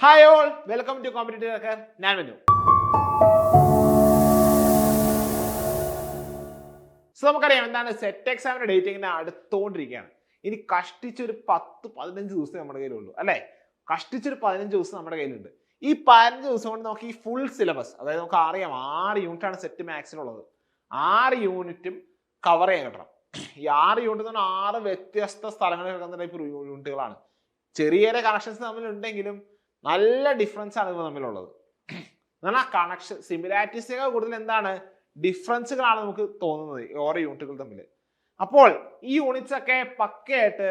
Hi all welcome to competitive hacker ഞാൻ വന്നു so നമുക്കറിയാം എന്താണ് സെറ്റ് എക്സാമിന്റെ ഡേറ്റ് ഇങ്ങനെ അടുത്തോണ്ടിരിക്കുകയാണ് ഇനി കഷ്ടിച്ചൊരു പത്ത് പതിനഞ്ച് ദിവസം നമ്മുടെ കയ്യിലുള്ളൂ അല്ലേ? കഷ്ടിച്ചൊരു പതിനഞ്ച് ദിവസം നമ്മുടെ കയ്യിലുണ്ട്. ഈ പതിനഞ്ച് ദിവസം കൊണ്ട് നമുക്ക് ഈ ഫുൾ സിലബസ് അതായത് നമുക്ക് അറിയാം ആറ് യൂണിറ്റാണ് സെറ്റ് മാത്സിനുള്ളത് ആറ് യൂണിറ്റും കവർ ചെയ്യാൻ കിട്ടണം. ഈ ആറ് യൂണിറ്റ് എന്ന് പറഞ്ഞാൽ ആറ് വ്യത്യസ്ത സ്ഥലങ്ങളിൽ കിടക്കുന്ന ടൈപ്പ് യൂണിറ്റുകളാണ് ചെറിയ ചെറിയ കണക്ഷൻസ് തമ്മിലുണ്ടെങ്കിലും നല്ല ഡിഫറൻസ് ആണ് ഇവ തമ്മിലുള്ളത്. എന്നാൽ ആ കണക്ഷൻ സിമിലാരിറ്റീസിനേക്കാൾ കൂടുതൽ എന്താണ്? ഡിഫറൻസുകളാണ് നമുക്ക് തോന്നുന്നത് ഓരോ യൂണിറ്റുകൾ തമ്മിൽ അപ്പോൾ ഈ യൂണിറ്റ്സ് ഒക്കെ പക്കയായിട്ട്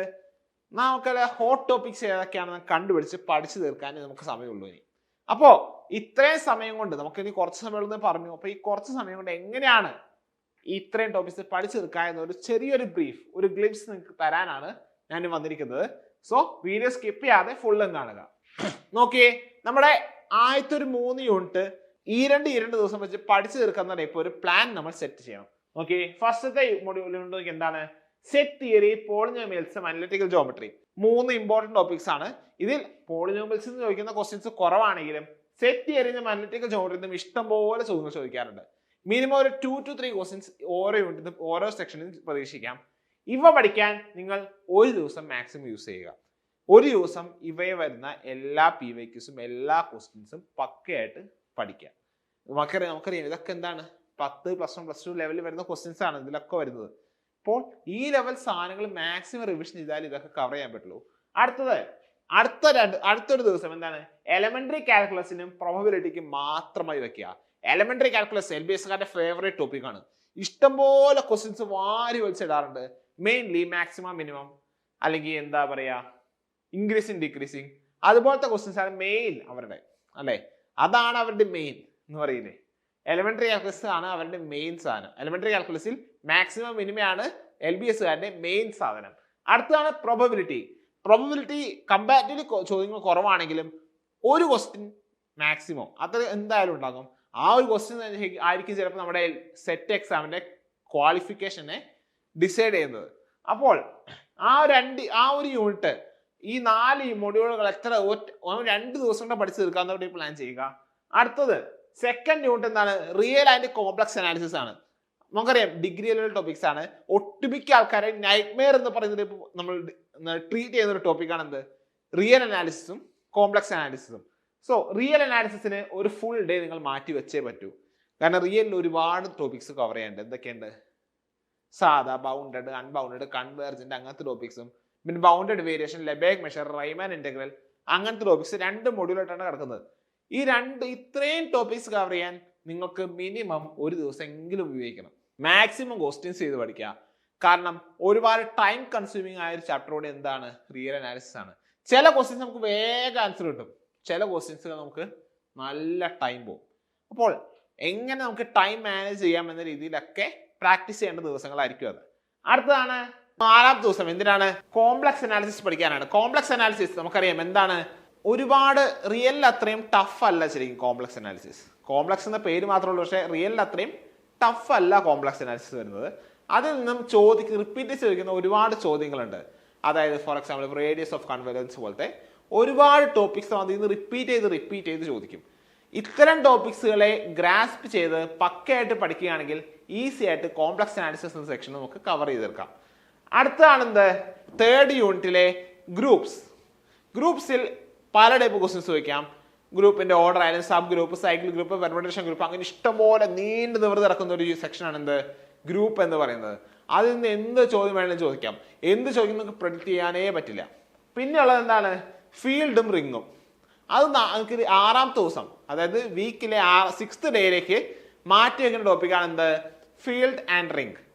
നമുക്ക് ഹോട്ട് ടോപ്പിക്സ് ഏതൊക്കെയാണെന്ന് കണ്ടുപിടിച്ച് പഠിച്ചു തീർക്കാൻ നമുക്ക് സമയമുള്ളൂ ഇനി. അപ്പോൾ ഇത്രയും സമയം കൊണ്ട് നമുക്ക് ഇനി കുറച്ച് സമയമുള്ളത് പറഞ്ഞു. അപ്പോൾ ഈ കുറച്ച് സമയം കൊണ്ട് എങ്ങനെയാണ് ഇത്രയും ടോപ്പിക്സ് പഠിച്ചു തീർക്കുക എന്നൊരു ചെറിയൊരു ബ്രീഫ് ഒരു ഗ്ലിംസ് നിങ്ങൾക്ക് തരാനാണ് ഞാൻ വന്നിരിക്കുന്നത്. സോ വീഡിയോ സ്കിപ്പ് ചെയ്യാതെ ഫുള്ളും കാണുക. നോക്കിയേ നമ്മുടെ ആദ്യത്തെ ഒരു മൂന്ന് യൂണിറ്റ് ഈ രണ്ട് ഈ രണ്ട് ദിവസം വെച്ച് പഠിച്ചു തീർക്കാൻ തന്നെ ഇപ്പോൾ ഒരു പ്ലാൻ നമ്മൾ സെറ്റ് ചെയ്യണം. ഓക്കെ ഫസ്റ്റത്തെ മൊഡ്യൂൾ എന്താണ്? സെറ്റ് തിയറി പോളിനോമിയൽസും അനലിറ്റിക്കൽ ജോമെട്രി മൂന്ന് ഇമ്പോർട്ടന്റ് ടോപ്പിക്സ് ആണ്. ഇതിൽ പോളിനോമിയൽസ് എന്ന് ചോദിക്കുന്ന ക്വസ്റ്റ്യൻസ് കുറവാണെങ്കിലും സെറ്റ് തിയറിനും അനലിറ്റിക്കൽ ജോമെട്രിന്നും ഇഷ്ടംപോലെ ചോദ്യങ്ങൾ ചോദിക്കാറുണ്ട്. മിനിമം ഒരു ടു ടു ത്രീ ക്വസ്റ്റ്യൻസ് ഓരോ യൂണിറ്റിനും ഓരോ സെക്ഷനിലും പ്രതീക്ഷിക്കാം. ഇവ പഠിക്കാൻ നിങ്ങൾ ഒരു ദിവസം മാക്സിമം യൂസ് ചെയ്യുക. ഒരു ദിവസം ഇവയെ വരുന്ന എല്ലാ പി വൈക്യൂസും എല്ലാ ക്വസ്റ്റ്യൻസും പക്കയായിട്ട് പഠിക്കുക. നമുക്കറിയാം നമുക്കറിയാം ഇതൊക്കെ എന്താണ്? പത്ത് പ്ലസ് വൺ പ്ലസ് ടു ലെവലിൽ വരുന്ന ക്വസ്റ്റ്യൻസ് ആണ് ഇതിലൊക്കെ വരുന്നത്. അപ്പോൾ ഈ ലെവൽ സാധനങ്ങൾ മാക്സിമം റിവിഷൻ ചെയ്താൽ ഇതൊക്കെ കവർ ചെയ്യാൻ പറ്റുള്ളൂ. അടുത്തത് അടുത്ത രണ്ട് അടുത്തൊരു ദിവസം എന്താണ്? എലമെന്ററി കാൽക്കുലസിനും പ്രോബബിലിറ്റിക്കും മാത്രമായി വെക്കുക. എലമെന്ററി കാൽക്കുലസ് എൽ ബി എസ്കാരുടെ ഫേവറേറ്റ് ടോപ്പിക്കാണ് ഇഷ്ടംപോലെ ക്വസ്റ്റ്യൻസ് വാരി വലിച്ചിടാറുണ്ട്. മെയിൻലി മാക്സിമം മിനിമം അല്ലെങ്കിൽ എന്താ പറയാ ഇൻക്രീസിങ് ഡിക്രീസിങ് അതുപോലത്തെ ക്വസ്റ്റ്യൻസ് ആണ് മെയിൻ അവരുടെ അല്ലേ? അതാണ് അവരുടെ മെയിൻ എന്ന് പറയുന്നത്. എലിമെന്ററി കാൽക്കുലസ് ആണ് അവരുടെ മെയിൻ സാധനം. എലിമെന്ററി കാൽക്കുലസിൽ മാക്സിമം മിനിമയാണ് എൽ ബി എസ്കാരുടെ മെയിൻ സാധനം. അടുത്തതാണ് പ്രോബബിലിറ്റി പ്രോബബിലിറ്റി കമ്പാരിറ്റീവ്ലി ചോദ്യങ്ങൾ കുറവാണെങ്കിലും ഒരു ക്വസ്റ്റ്യൻ മാക്സിമം അത്ര എന്തായാലും ഉണ്ടാകും. ആ ഒരു ക്വസ്റ്റ്യൻ ആയിരിക്കും ചിലപ്പോൾ നമ്മുടെ സെറ്റ് എക്സാമിന്റെ ക്വാളിഫിക്കേഷനെ ഡിസൈഡ് ചെയ്യുന്നത്. അപ്പോൾ ആ രണ്ട് ആ ഒരു യൂണിറ്റ് ഈ നാല് മൊഡ്യൂളുകൾ എത്ര രണ്ട് ദിവസം കൊണ്ട് പഠിച്ചു തീർക്കാൻ വേണ്ടി പ്ലാൻ ചെയ്യുക. അടുത്തത് സെക്കൻഡ് യൂണിറ്റ് എന്താണ്? റിയൽ ആൻഡ് കോംപ്ലക്സ് അനാലിസിസ് ആണ്. നമുക്കറിയാം ഡിഗ്രി ലെവൽ ടോപ്പിക്സ് ആണ്. ഒട്ടുമിക്ക ആൾക്കാരെ നൈറ്റ്മെയർ എന്ന് പറയുന്നത് നമ്മൾ ട്രീറ്റ് ചെയ്യുന്ന ഒരു ടോപ്പിക്കാണ് എന്ത്? റിയൽ അനാലിസിസും കോംപ്ലക്സ് അനാലിസിസും സോ റിയൽ അനാലിസിസിന് ഒരു ഫുൾ ഡേ നിങ്ങൾ മാറ്റി വെച്ചേ പറ്റൂ. കാരണം റിയലിൽ ഒരുപാട് ടോപ്പിക്സ് കവർ ചെയ്യാനുണ്ട്. എന്തൊക്കെയുണ്ട്? സാധാ ബൗണ്ടഡ് അൺബൗണ്ടഡ് കൺവേർജന്റ് അങ്ങനത്തെ ടോപ്പിക്സും പിന്നെ bounded variation Lebesgue measure Riemann integral അങ്ങനത്തെ ടോപ്പിക്സ് രണ്ട് മൊഡ്യൂളായിട്ടാണ് കിടക്കുന്നത്. ഈ രണ്ട് ഇത്രയും ടോപ്പിക്സ് കവർ ചെയ്യാൻ നിങ്ങൾക്ക് മിനിമം ഒരു ദിവസം എങ്കിലും ഉപയോഗിക്കണം. മാക്സിമം ക്വസ്റ്റ്യൻസ് ചെയ്ത് പഠിക്കുക. കാരണം ഒരുപാട് ടൈം കൺസ്യൂമിങ് ആയ ഒരു ചാപ്റ്ററോട് എന്താണ്? റിയൽ അനാലിസിസ് ആണ്. ചില ക്വസ്റ്റ്യൻസ് നമുക്ക് വേഗം ആൻസർ കിട്ടും. ചില ക്വസ്റ്റ്യൻസ് നമുക്ക് നല്ല ടൈം പോകും അപ്പോൾ എങ്ങനെ നമുക്ക് ടൈം മാനേജ് ചെയ്യാം എന്ന രീതിയിലൊക്കെ പ്രാക്ടീസ് ചെയ്യേണ്ട ദിവസങ്ങളായിരിക്കും അത്. അടുത്തതാണ് നാലാമത്തെ ദിവസം എന്തിനാണ്? കോംപ്ലക്സ് അനാലിസിസ് പഠിക്കാനാണ്. കോംപ്ലക്സ് അനാലിസിസ് നമുക്കറിയാം എന്താണ്? ഒരുപാട് റിയൽ അത്രയും ടഫ് അല്ല ശരിക്കും കോംപ്ലക്സ് അനാലിസിസ് കോംപ്ലക്സ് എന്ന പേര് മാത്രമേ ഉള്ളൂ പക്ഷേ റിയൽ അത്രയും ടഫ് അല്ല കോംപ്ലക്സ് അനാലിസിസ് വരുന്നത്. അതിൽ നിന്നും ചോദിക്കുന്ന റിപ്പീറ്റ് ചോദിക്കുന്ന ഒരുപാട് ചോദ്യങ്ങളുണ്ട്. അതായത് for example radius of convergence പോലത്തെ ഒരുപാട് ടോപ്പിക്സ് അതിൽ നിന്ന് റിപ്പീറ്റ് ചെയ്ത് റിപ്പീറ്റ് ചെയ്ത് ചോദിക്കും. ഇത്തരം ടോപ്പിക്സുകളെ ഗ്രാസ്പ് ചെയ്ത് പക്കയായിട്ട് പഠിക്കുകയാണെങ്കിൽ ഈസി ആയിട്ട് കോംപ്ലക്സ് അനാലിസിസ് എന്ന സെക്ഷൻ നമുക്ക് കവർ ചെയ്തെടുക്കാം. അടുത്തതാണ് എന്ത് തേർഡ് യൂണിറ്റിലെ ഗ്രൂപ്പ്സ് ഗ്രൂപ്പ്സിൽ പല ടൈപ്പ് ക്വസ്റ്റ്യൻസ് ചോദിക്കാം. ഗ്രൂപ്പിന്റെ ഓർഡർ ആയാലും subgroup cycle group permutation group അങ്ങനെ ഇഷ്ടംപോലെ നീണ്ടു നിവർത്തി കിടക്കുന്ന ഒരു സെക്ഷനാണ് എന്ത്? ഗ്രൂപ്പ് എന്ന് പറയുന്നത്. അതിൽ നിന്ന് എന്ത് ചോദ്യം വേണമെങ്കിലും ചോദിക്കാം. എന്ത് ചോദിക്കും നമുക്ക് പ്രഡിക്റ്റ് ചെയ്യാനേ പറ്റില്ല. പിന്നെ ഉള്ളത് എന്താണ്? ഫീൽഡും റിങ്ങും അത് നമുക്ക് ആറാമത്തെ ദിവസം അതായത് വീക്കിലെ ആ സിക്സ്ത് ഡേയിലേക്ക് മാറ്റി വെക്കുന്ന ടോപ്പിക്കാണ് എന്ത്? ഫീൽഡ് ആൻഡ് റിംഗ്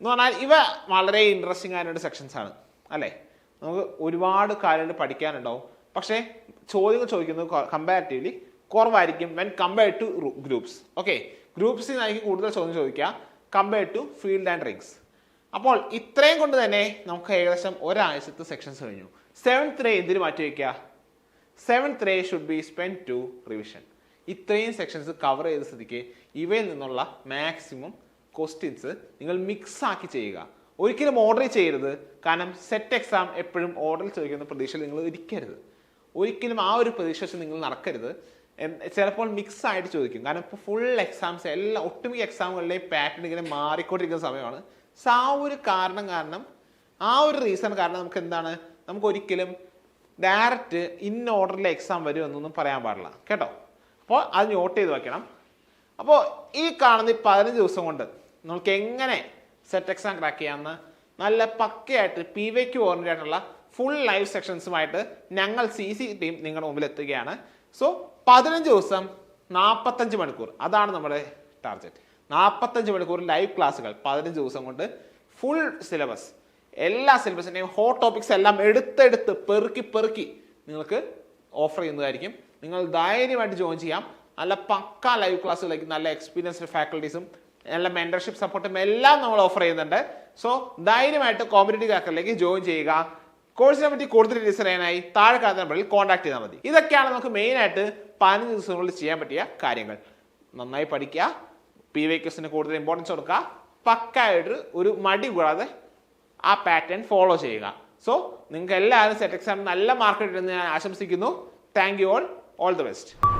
എന്ന് പറഞ്ഞാൽ ഇവ വളരെ ഇൻട്രസ്റ്റിംഗ് ആയിട്ടുള്ള സെക്ഷൻസ് ആണ്. അല്ലേ? നമുക്ക് ഒരുപാട് കാര്യങ്ങൾ പഠിക്കാനുണ്ടാവും. പക്ഷേ ചോദ്യങ്ങൾ ചോദിക്കുന്നത് കമ്പാരിറ്റീവ്ലി കുറവായിരിക്കും when compared to groups okay ഗ്രൂപ്പ്സിൽ നിന്നായിരിക്കും കൂടുതൽ ചോദ്യം ചോദിക്കുക. Compared to field and rings അപ്പോൾ ഇത്രയും കൊണ്ട് തന്നെ നമുക്ക് ഏകദേശം ഒരാഴ്ചത്തെ സെക്ഷൻസ് കഴിഞ്ഞു. സെവൻത് ഡേ എന്തിനു മാറ്റി വയ്ക്കുക seventh day should be spend to revision ഇത്രയും സെക്ഷൻസ് കവർ ചെയ്ത സ്ഥിതിക്ക് ഇവയിൽ നിന്നുള്ള മാക്സിമം ക്വസ്റ്റ്യൻസ് നിങ്ങൾ മിക്സ് ആക്കി ചെയ്യുക. ഒരിക്കലും ഓർഡർ ചെയ്യരുത്. കാരണം സെറ്റ് എക്സാം എപ്പോഴും ഓർഡർ ചോദിക്കുന്ന പ്രതീക്ഷയിൽ നിങ്ങൾ ഇരിക്കരുത്. ഒരിക്കലും ആ ഒരു പ്രതീക്ഷ നിങ്ങൾ നടക്കരുത്. ചിലപ്പോൾ മിക്സ് ആയിട്ട് ചോദിക്കും. കാരണം ഇപ്പോൾ ഫുൾ എക്സാംസ് എല്ലാ ഒട്ടുമിക്ക എക്സാമുകളിലെയും പാറ്റേൺ ഇങ്ങനെ മാറിക്കൊണ്ടിരിക്കുന്ന സമയമാണ്. സോ ആ ഒരു കാരണം കാരണം ആ ഒരു റീസൺ കാരണം നമുക്ക് എന്താണ്? നമുക്ക് ഒരിക്കലും ഡയറക്റ്റ് ഇൻ ഓർഡറിലെ എക്സാം വരും എന്നൊന്നും പറയാൻ പാടില്ല. കേട്ടോ? അപ്പോൾ അത് നോട്ട് ചെയ്ത് വെക്കണം. അപ്പോൾ ഈ കാണുന്ന ഈ പതിനഞ്ച് ദിവസം കൊണ്ട് നമുക്ക് എങ്ങനെ സെറ്റ് എക്സാം ക്രാക്ക് ചെയ്യാമെന്ന് നല്ല പക്കയായിട്ട് പി വൈക്ക് ഓറിയന്റഡ് ആയിട്ടുള്ള ഫുൾ ലൈവ് സെക്ഷൻസുമായിട്ട് ഞങ്ങൾ സി സി ടീം നിങ്ങളുടെ മുമ്പിൽ എത്തുകയാണ്. സോ പതിനഞ്ച് ദിവസം നാൽപ്പത്തഞ്ച് മണിക്കൂർ. അതാണ് നമ്മുടെ ടാർഗറ്റ് നാൽപ്പത്തഞ്ച് മണിക്കൂർ ലൈവ് ക്ലാസ്സുകൾ പതിനഞ്ച് ദിവസം കൊണ്ട് ഫുൾ സിലബസ് എല്ലാ സിലബസിന്റെയും ഹോട്ട് ടോപ്പിക്സ് എല്ലാം എടുത്തെടുത്ത് പെറുക്കി പെറുക്കി നിങ്ങൾക്ക് ഓഫർ ചെയ്യുന്നതായിരിക്കും. നിങ്ങൾ ധൈര്യമായിട്ട് ജോയിൻ ചെയ്യാം. നല്ല പക്ക ലൈവ് ക്ലാസ്സുകളിലേക്ക് നല്ല എക്സ്പീരിയൻസ്ഡ് ഫാക്കൽറ്റീസും നല്ല മെന്റർഷിപ്പ് സപ്പോർട്ടും എല്ലാം നമ്മൾ ഓഫർ ചെയ്യുന്നുണ്ട്. സോ ധൈര്യമായിട്ട് കോമ്പറ്റേറ്റീവ് കാക്കറിലേക്ക് ജോയിൻ ചെയ്യുക. കോഴ്സിനെ പറ്റി കൂടുതൽ ഡീറ്റെയിൽസ് അറിയാനായി താഴെ കാണുന്ന നമ്പറിൽ കോൺടാക്ട് ചെയ്താൽ മതി. ഇതൊക്കെയാണ് നമുക്ക് മെയിനായിട്ട് പതിനഞ്ച് ദിവസങ്ങളിൽ ചെയ്യാൻ പറ്റിയ കാര്യങ്ങൾ. നന്നായി പഠിക്കുക. പി വൈ ക്വസ്റ്റിന് കൂടുതൽ ഇമ്പോർട്ടൻസ് കൊടുക്കുക. പക്കായിട്ട് ഒരു മടി കൂടാതെ ആ പാറ്റേൺ ഫോളോ ചെയ്യുക. സോ നിങ്ങൾക്ക് എല്ലാവരും സെറ്റ് എക്സാം നല്ല മാർക്ക് കിട്ടുമെന്ന് ഞാൻ ആശംസിക്കുന്നു. Thank you all all the best